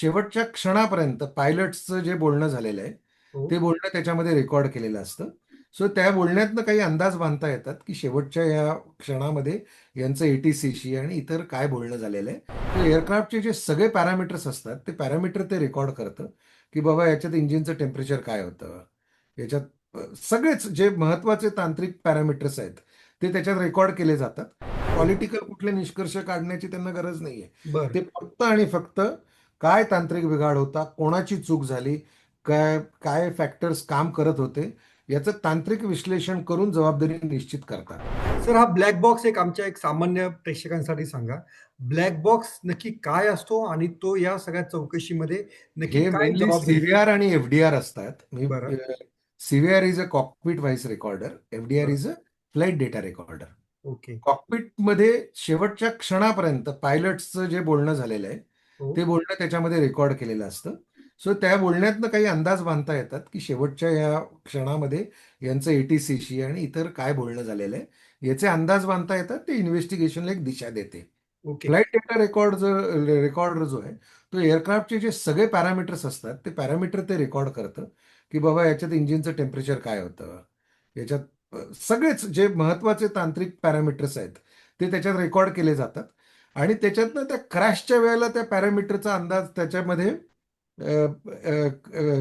शेवटच्या क्षणापर्यंत पायलट्सचं जे बोलणं झालेलं आहे हो. ते बोलणं त्याच्यामध्ये रेकॉर्ड केलेलं असतं. सो त्या बोलण्यातनं काही अंदाज बांधता येतात की शेवटच्या या क्षणामध्ये यांचं एटीसीशी आणि इतर काय बोलणं झालेलं आहे. तर एअरक्राफ्टचे जे सगळे पॅरामीटर्स असतात ते पॅरामीटर ते रेकॉर्ड करतं की बाबा याच्यात इंजिनचं टेम्परेचर काय होतं? याच्यात सगळेच जे महत्त्वाचे तांत्रिक पॅरामीटर्स आहेत ते त्याच्यात रेकॉर्ड केले जातात. पॉलिटिकल कुठले निष्कर्ष काढण्याची त्यांना गरज नाहीये. ते फक्त आणि फक्त काय तांत्रिक बिघाड होता कोणाची चूक झाली काय काय फॅक्टर्स काम करत होते याचं तांत्रिक विश्लेषण करून जबाबदारी निश्चित करतात. सर हा ब्लॅक बॉक्स एक आमच्या एक सामान्य प्रेक्षकांसाठी सांगा. ब्लॅक बॉक्स नक्की काय असतो आणि तो या सगळ्या चौकशीमध्ये नक्की सीव्हीआर आणि एफडीआर असतात. CVR is a cockpit voice recorder FDR is a flight data recorder okay. कॉकपिटमध्ये शेवटच्या क्षणापर्यंत पायलट्सचं जे बोलणं झालेलं आहे. ते बोलणं त्याच्यामध्ये रेकॉर्ड केलेलं असतं. सो त्या बोलण्यातनं काही अंदाज बांधता येतात की शेवटच्या या क्षणामध्ये यांचं एटीसीशी आणि इतर काय बोलणं झालेलं आहे याचे अंदाज बांधता येतात. ते इन्व्हेस्टिगेशनला एक दिशा देते. फ्लाईट डेटा रेकॉर्ड जो रेकॉर्डर जो आहे तो एअरक्राफ्टचे जे सगळे पॅरामीटर्स असतात ते पॅरामीटर ते रेकॉर्ड करतं की बाबा याच्यात इंजिनचं टेम्परेचर काय होतं? याच्यात सगळेच जे महत्त्वाचे तांत्रिक पॅरामीटर्स आहेत ते त्याच्यात रेकॉर्ड केले जातात. आणि त्याच्यातनं त्या क्रॅशच्या वेळेला त्या पॅरामीटरचा अंदाज त्याच्यामध्ये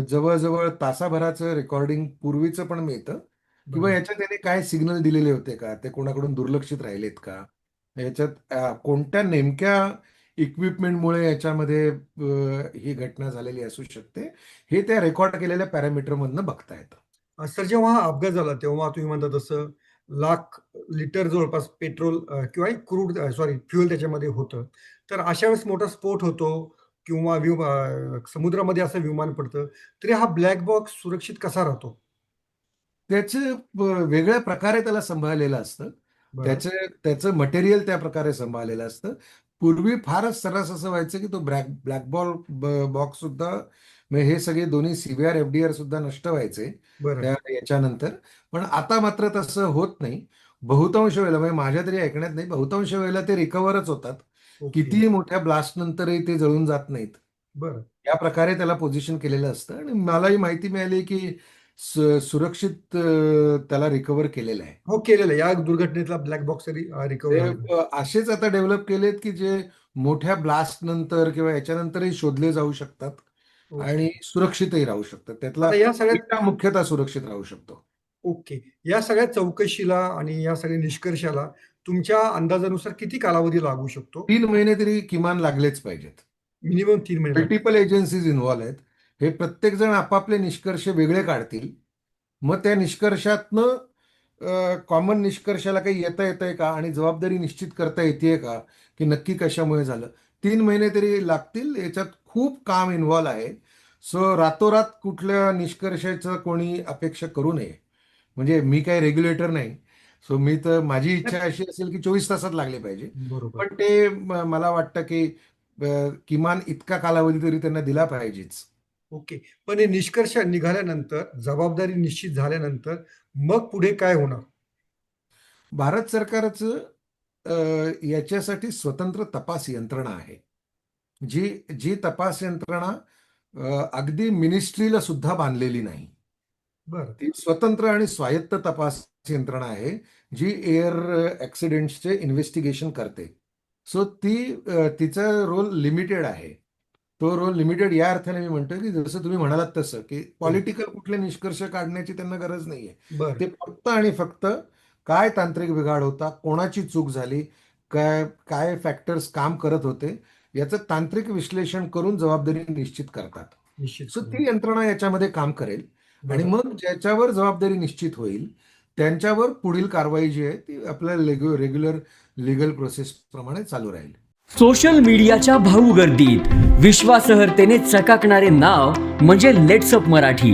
जवळजवळ तासाभराचं रेकॉर्डिंग पूर्वीचं पण मिळतं. किंवा. याच्यात त्याने काय सिग्नल दिलेले होते का? ते कोणाकडून दुर्लक्षित राहिलेत का? याच्यात कोणत्या नेमक्या इक्विपमेंटमुळे याच्यामध्ये ही घटना झालेली असू शकते? हे त्या रेकॉर्ड केलेल्या पॅरामीटरमधनं बघता येतं. सर जेव्हा हा अपघात झाला तेव्हा तुम्ही म्हणता तसं लाख लिटर जवळपास पेट्रोल किंवा क्रूड सॉरी फ्युएल त्याच्यामध्ये होतं. तर अशा वेळेस मोठा स्फोट होतो किंवा विम समुद्रामध्ये असं विमान पडतं तरी हा ब्लॅक बॉक्स सुरक्षित कसा राहतो? त्याचं वेगळ्या प्रकारे त्याला सांभाळलेलं असतं. त्याचं त्याचं मटेरियल त्या प्रकारे सांभाळलेलं असतं. पूर्वी फारच सर्रास असं व्हायचं की तो ब्लॅक ब्लॅक बॉल बॉक्स सुद्धा म्हणजे हे सगळे दोन्ही सीबीआर एफडीआर सुद्धा नष्ट व्हायचे त्या याच्यानंतर. पण आता मात्र तसं होत नाही. बहुतांश वेळेला म्हणजे माझ्या तरी ऐकण्यात नाही बहुतांश वेळेला ते रिकव्हरच होतात. कितीही मोठ्या ब्लास्ट नंतरही ते जळून जात नाहीत. बरं. या प्रकारे त्याला पोझिशन केलेलं असतं आणि मलाही माहिती मिळाली की सुरक्षित त्याला रिकव्हर केलेलं आहे. हो केलेलं आहे. या दुर्घटनेतला ब्लॅक बॉक्स रिकव्हर असेच आता डेव्हलप केलेत की जे मोठ्या ब्लास्ट नंतर किंवा याच्यानंतरही शोधले जाऊ शकतात. आणि सुरक्षितही राहू शकतात त्यातला या सगळ्या मुख्यतः सुरक्षित राहू शकतो. ओके. या सगळ्या चौकशीला आणि या सगळ्या निष्कर्षाला तुमच्या अंदाजानुसार किती कालावधी लागू शकतो? तीन महिने तरी किमान लागलेच पाहिजेत. मिनिमम 3 महिने. मल्टिपल एजन्सीज इन्व्हॉल्व आहेत. हे प्रत्येक जण आपापले निष्कर्ष वेगळे काढतील. मग त्या निष्कर्षातनं कॉमन निष्कर्षाला काही येता येतंय का? आणि जबाबदारी निश्चित करता येते का? की नक्की कशामुळे झालं? तीन महिने तरी लागतील याच्यात खूप काम इन्व्हॉल्व आहे सो रातोरात कुठल्या निष्कर्षाचं कोणी अपेक्षा करू नये म्हणजे मी काही रेग्युलेटर नाही सो मी तर माझी इच्छा अशी असेल की चोवीस तासात लागले पाहिजे. पण ते मला वाटतं की किमान इतका कालावधी तरी त्यांना दिला पाहिजेच ओके. पण हे निष्कर्ष निघाल्यानंतर, जबाबदारी निश्चित झाल्यानंतर मग पुढे काय होणार? भारत सरकारचं याच्यासाठी स्वतंत्र तपास यंत्रणा आहे. जी जी तपास यंत्रणा अगदी मिनिस्ट्रीला सुद्धा बांधलेली नाही. बरं. ती स्वतंत्र आणि स्वायत्त तपास यंत्रणा आहे जी एअर ऍक्सिडेंट्सचे इन्व्हेस्टिगेशन करते. सो ती तिचा रोल लिमिटेड आहे. तो रोल लिमिटेड या अर्थाने मी म्हणतोय की जसं तुम्ही म्हणालात तसं की पॉलिटिकल कुठले निष्कर्ष काढण्याची त्यांना गरज नाहीये. ते फक्त आणि फक्त काय तांत्रिक बिघाड होता कोणाची चूक झाली काय काय फॅक्टर्स काम करत होते याचं तांत्रिक विश्लेषण करून जबाबदारी निश्चित करतात निश्चित. सो ती यंत्रणा याच्यामध्ये काम करेल आणि. मग ज्याच्यावर जबाबदारी निश्चित होईल त्यांच्यावर पुढील कारवाई जी आहे ती आपल्या रेग्युलर लिगल प्रोसेस प्रमाणे चालू राहील सोशल मीडियाच्या भाऊ गर्दीत विश्वासार्हतेने चकाकणारे नाव म्हणजे लेट्सअप मराठी